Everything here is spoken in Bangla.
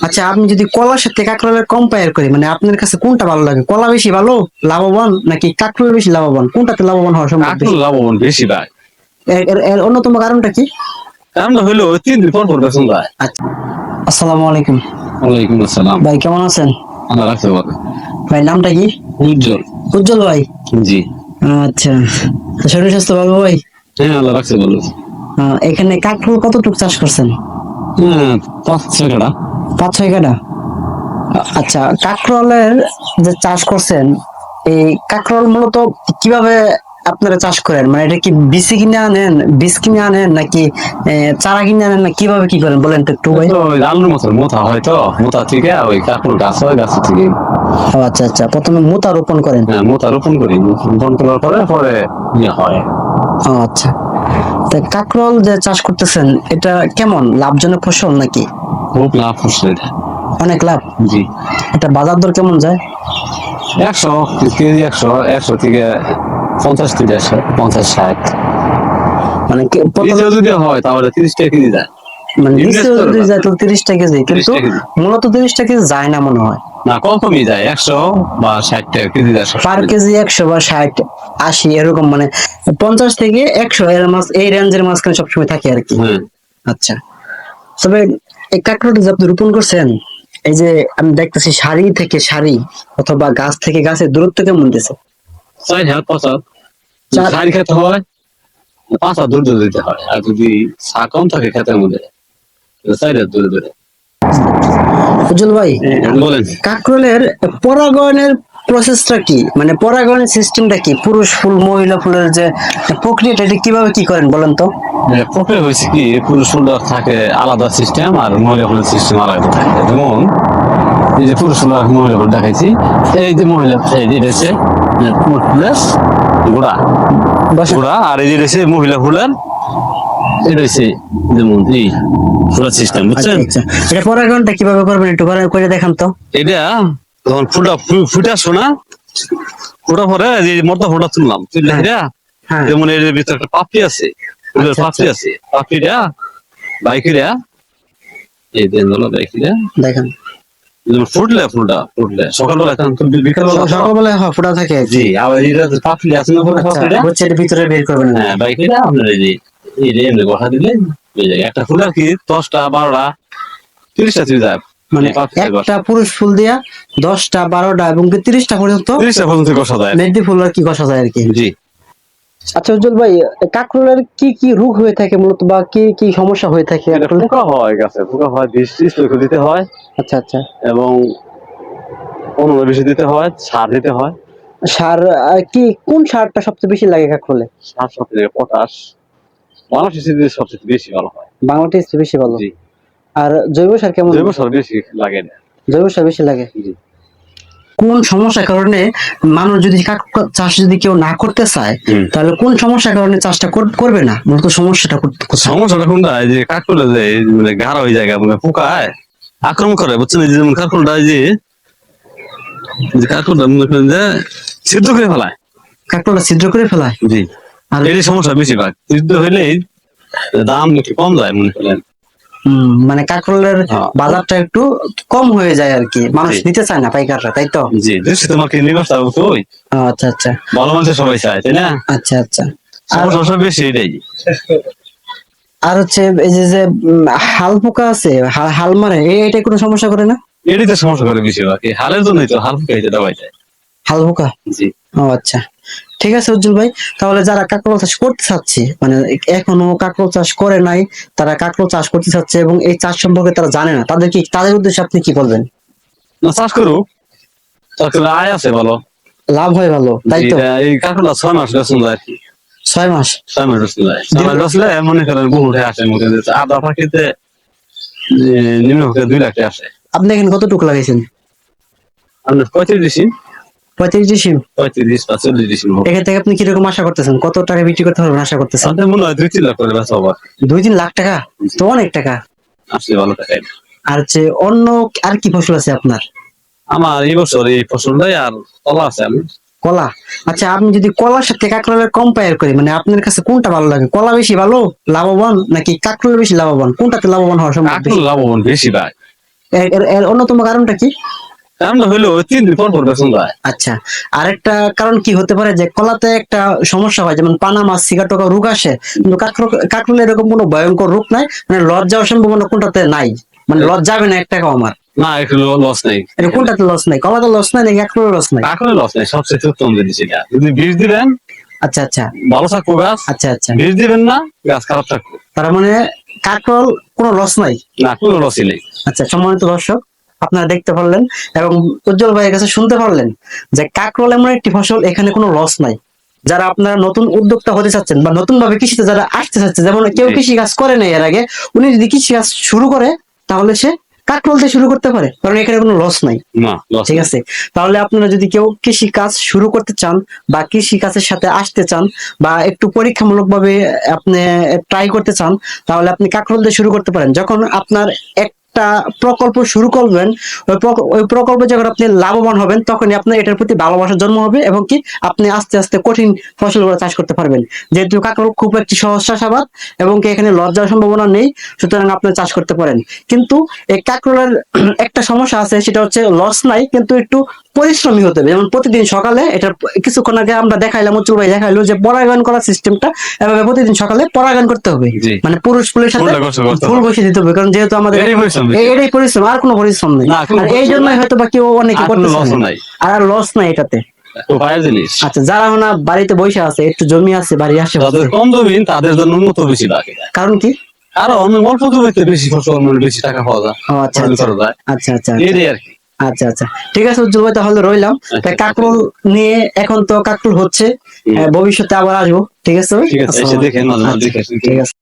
আচ্ছা আপনি যদি কলার সাথে কাঁকরোলের কম্পেয়ার করি মানে আপনার কাছে কোনটা ভালো লাগে? কলা বেশি ভালো লাভবান নাকি কাঁকরোল বেশি লাভবান? কোনটাতে লাভবান হওয়ার সম্ভব বেশি? লাভবান বেশি ভাই। এর- এর- অন্যতম কারণটা কি? কারণটা হইল তিন দিন পর পর বেতন আচ্ছা। আসসালামু আলাইকুম। ওয়ালাইকুম আসসালাম। ভাই কেমন আছেন? আল্লাহ রাখতে পারে ভাই নামটা কি? উজ্জ্বল। উজ্জ্বল ভাই? জি। আচ্ছা। শরীর স্বাস্থ্য ভালো ভাই? হ্যাঁ আল্লাহ রাখতে বলো আহ, এখানে কাঁকরোল কতটুকু চাষ করছেন? হ্যাঁ পাঁচ ছয় কাটা পাঁচ ছয় কাটা আচ্ছা কাঁকরোলের যে চাষ করছেন এই কাঁকরোল মূলত কীভাবে আপনারা চাষ করেন? মানে এটা কি বিসি কিনে আনেন বীজ কিনে আনেন নাকি চারা কিনে আনেন না কীভাবে কি করেন? বলেন তো একটু ভাই। আলুর মতো মোথা হয় তো মোথা থেকে ওই কাকুর গাছ হয় গাছ থেকে। ও আচ্ছা আচ্ছা প্রথমে মোতা রোপণ করেন। হ্যাঁ মোথা রোপণ করি রোপণ করার পরে পরে ইয়ে হয়। ও আচ্ছা। কাঁকরোল যে চাষ করতেছেন এটা কেমন? লাভজনক ফসল নাকি? খুব লাভ হচ্ছে এটা। অনেক লাভ? জি। এটা বাজার দর কেমন যায়? একশো কেজি একশো একশো থেকে পঞ্চাশ থেকে একশো পঞ্চাশ ষাট। মানে যদি হয় তাহলে তিরিশ টাকা কেজি যায়। মানে তিরিশ টাকা কেজি কিন্তু 30 টাকা কেজি। মূলত তিরিশ টাকা কেজি যায় না মনে হয়। না কম কমই যায় একশো বা ষাট টাকা কেজি পার কেজি একশো বা ষাট আশি এরকম মানে পঞ্চাশ থেকে একশো এর মাছ এই রেঞ্জের মাঝখানে সবসময় থাকে আর কি। আচ্ছা। তবে এই কাঁকড়াটা যে আপনি রোপণ করছেন এই যে আমি দেখতেছি সারি থেকে সারি অথবা গাছ থেকে গাছের দূরত্ব কেমন দিছে? চার হাত পাঁচ। হাত সারি খেতে হয় পাঁচ হাত দূরে দূরে দিতে হয় আর যদি চা কম থাকে খেতের মধ্যে চার হাত দূরে দূরে উজ্জ্বল ভাই বলেন। কাকরোলের পরাগায়নের প্রসেসটা কি? মানে পরাগায়নের সিস্টেমটা কি? পুরুষ ফুল মহিলা ফুলের যে প্রক্রিয়াটা এটা কীভাবে কি করেন বলেন তো? প্রক্রিয়া হয়েছে কি পুরুষ ফুলটা থাকে আলাদা সিস্টেম আর মহিলা ফুলের সিস্টেম আলাদা থাকে। যেমন এই যে পুরুষ ফুল আর মহিলা ফুল দেখাইছি এই যে মহিলা এই যে গোড়া। বসে। গোড়া আর এই যে রয়েছে মহিলা ফুলের এটা হচ্ছে যেমন এই ফুলের সিস্টেম আচ্ছা বুঝছেন? আচ্ছা। এটা পরাগায়নটা কীভাবে করবেন একটু করে দেখান তো। এটা তখন ফুটে আসো না ফুটা পরে যে মর্দা ফুলটা তুললাম তুললে হ্যাঁ। এটা হ্যাঁ। যেমন এর ভিতরে একটা পাপড়ি আছে আচ্ছা, পাপড়ি আছে। পাপড়িটা বাইকেরা এই দেন হলো বাইকেরা দেখেন। ফুটলে ফুলটা ফুটলে। সকালবেলা বিকালবেলা সকালবেলা হ্যাঁ, ফোটা থাকে জি আবার এটা পাপড়ি আছে না আচ্ছা এর ভিতরে বের করবেন। না হ্যাঁ বাইকেরা আপনার এই এই এমনি বসা দিলে একটা ফুল আর কি দশটা বারোটা তিরিশটা চলে যায় মানে একটা পুরুষ ফুল দিয়া দশটা বারোটা এবং তিরিশটা পর্যন্ত তিরিশটা পর্যন্ত বসা যায় মেহেদি ফুল আর কি কষা যায় আর কি? জি। আচ্ছা উজ্জ্বল ভাই কাকরোলের কি কি রোগ হয়ে থাকে মূলত বা কি কি সমস্যা হয়ে থাকে পোকা হয় গাছে পোকা হয় বিষ দিতে হয়। আচ্ছা আচ্ছা। এবং অন্য বেশি দিতে হয় সার দিতে হয়। সার কি কোন সারটা সবচেয়ে বেশি লাগে কাকরোলে? সার সব থেকে পটাশ। মানুষ দিতে সবচেয়ে বেশি ভালো হয়। বাংলাদেশ বেশি ভালো। জি। আর জৈব সার কেমন? জৈব সার বেশি লাগে না। জৈব সার বেশি লাগে? জি। কোন সমস্যার কারণে মানুষ যদি চাষ যদি কেউ না করতে চায় তাহলে কোন সমস্যার কারণে চাষটা করবে না? মূলত সমস্যাটা সমস্যাটা কোনটা? এই যে কাকড়ে যে এই মানে গাঢ় হয়ে যায় মানে পোকায় আক্রমণ করে বুঝছেন? যে যেমন কাকড়টা এই যে যে কাকড়টা মনে করেন যে ছিদ্র করে ফেলায়। কাকরোলা ছিদ্র করে ফেলায়? জি। আর এই সমস্যা বেশিরভাগ। ছিদ্র হইলেই দাম একটু কম যায় মনে করেন। মানে কাকরোলের হ্যাঁ। বাজারটা একটু কম হয়ে যায় আর কি। মানুষ নিতে চায় না পাইকাররা তাই তো? জি দৃষ্টি তোমার কিনে ব্যবস্থা তো আচ্ছা আচ্ছা। ভালো মানুষের সবাই চায় তাই না? আচ্ছা আচ্ছা। আর সমস্যা বেশি এটাই। আর হচ্ছে এই যে যে হাল পোকা আছে হাল মারে এই এটা কোনো সমস্যা করে না? এটাই তো সমস্যা করে বেশিরভাগ। হালের জন্যই তো হাল ফুকাইতে দেওয়াই যায়। হাল পোকা? জি। ও আচ্ছা। ঠিক আছে উজ্জ্বল ভাই তাহলে যারা কাঁকড়ো চাষ করতে চাচ্ছে মানে এখনও কাঁকড়ো চাষ করে নাই তারা কাঁকড়ো চাষ করতে চাচ্ছে এবং এই চাষ সম্পর্কে তারা জানে না তাদের কি তাদের উদ্দেশ্যে আপনি কি বলবেন? না চাষ করুক। আয় আছে ভালো। লাভ হয় ভালো তাই তো? এই ছয় মাস যায় ছয় মাস? ছয় মাস যায়। ছয় মাস মনে করেন বহু উঠে আসে মনে আদা পাখিতে নিম্ন দুই লাখ আসে। আপনি এখানে কত কতটুকু লাগাইছেন? আপনার পঁয়ত্রিশ দিছি। পঁয়ত্রিশ ডিসিম পঁয়ত্রিশ দিছি এখান থেকে আপনি কীরকম আশা করতেছেন? কত টাকা বিক্রি করতে পারবেন আশা করতেছেন? তাদের মনে হয় দুই তিন লাখ করে আবার দুই তিন লাখ টাকা? তো অনেক টাকা। আসলে ভালো টাকা আর হচ্ছে অন্য আর কি ফসল আছে আপনার? আমার এই বছর এই ফসলটাই আর কলা আছে আমি। কলা? আচ্ছা আপনি যদি কলার সাথে কাঁকরোলের কম্পেয়ার করি মানে আপনার কাছে কোনটা ভালো লাগে? কলা বেশি ভালো লাভবান নাকি কাঁকরোল বেশি লাভবান? কোনটাতে লাভবান হওয়ার সম্ভব লাভবান বেশি ভাই। এর অন্যতম কারণটা কি? কারণটা হইল তিন দিন পর পর বেতন দেয় আচ্ছা আরেকটা কারণ কি হতে পারে যে কলাতে একটা সমস্যা হয় যেমন পানা মাছ সিগাটোকা রোগ আসে কিন্তু কাঁকড়লে এরকম কোনো ভয়ঙ্কর রোগ নাই মানে যাওয়ার সম্ভাবনা কোনটাতে নাই মানে লস যাবে না এক টাকাও আমার। না একটু লস নেই। এটা কোনটাতে লস নাই? কলাতে লস নাই নাকি কাঁকড়ে লস নাই? কাকলে লস নেই সবচেয়ে উত্তম জিনিস এটা যদি বীজ দিবেন আচ্ছা আচ্ছা। ভালো থাকব গাছ। আচ্ছা আচ্ছা। বীজ দিবেন না গাছ খারাপ থাকব তার মানে কাঁকড়ল কোনো লস নাই? না কোনো লসই নেই। আচ্ছা সম্মানিত দর্শক আপনারা দেখতে পারলেন এবং উজ্জ্বল ভাইয়ের কাছে শুনতে পারলেন যে কাকরোল এমন একটি ফসল এখানে কোনো লস নাই। যারা আপনারা নতুন উদ্যোক্তা হতে চাচ্ছেন বা নতুন ভাবে কৃষিতে যারা আসতে চাচ্ছে যেমন কেউ কৃষি কাজ করে নাই এর আগে উনি যদি কৃষি কাজ শুরু করে তাহলে সে কাকরোল দিয়ে শুরু করতে পারে। কারণ এখানে কোনো লস নাই। ঠিক আছে? তাহলে আপনারা যদি কেউ কৃষি কাজ শুরু করতে চান বা কৃষি কাজের সাথে আসতে চান বা একটু পরীক্ষামূলক ভাবে আপনি ট্রাই করতে চান তাহলে আপনি কাকরোল দিয়ে শুরু করতে পারেন। যখন আপনার একটা প্রকল্প শুরু করবেন, ওই প্রক- প্রকল্পে যখন আপনি লাভবান হবেন, তখনই আপনার এটার প্রতি ভালোবাসার জন্ম হবে এবং কি আপনি আস্তে আস্তে কঠিন ফসলগুলো চাষ করতে পারবেন। যেহেতু কাকল খুব একটি সহজ চাষাবাদ এবং কি এখানে লজ্জার সম্ভাবনা নেই, সুতরাং আপনি চাষ করতে পারেন। কিন্তু এই কাকরোলের একটা সমস্যা আছে, সেটা হচ্ছে লস নাই, কিন্তু একটু পরিশ্রমী হতে হবে। যেমন প্রতিদিন সকালে এটা কিছুক্ষণ আগে আমরা দেখাইলাম উচ্চল ভাই দেখাইলো যে পরাগায়ন করার সিস্টেমটা এভাবে প্রতিদিন সকালে পরাগায়ন করতে হবে। মানে পুরুষ ফুলের সাথে করতে- করতে ফুল। বসিয়ে দিতে হবে কারণ যেহেতু আমাদের এটাই পরিশ্রম আর কোনো পরিশ্রম নেই। আর এই জন্যই হয়তো বা কেউ অনেকে। নাই। আর লস নাই এটাতে। আচ্ছা যারা না বাড়িতে বসে আছে একটু জমি আছে বাড়ি আসে কম জমিন তাদের জন্য উন্নত বেশি লাগে। কারণ কি? কারণ অল্প জমিতে বেশি ফসল মানে বেশি টাকা পাওয়া যায় আচ্ছা আচ্ছা। আচ্ছা আচ্ছা আর কি। আচ্ছা আচ্ছা। ঠিক আছে উজ্জ্বল ভাই তাহলে রইলাম। তাই আচ্ছা। কাকরুল নিয়ে এখন তো কাকরুল হচ্ছে। হুম। ভবিষ্যতে আবার আসব। ঠিক আছে। ঠিক আছে।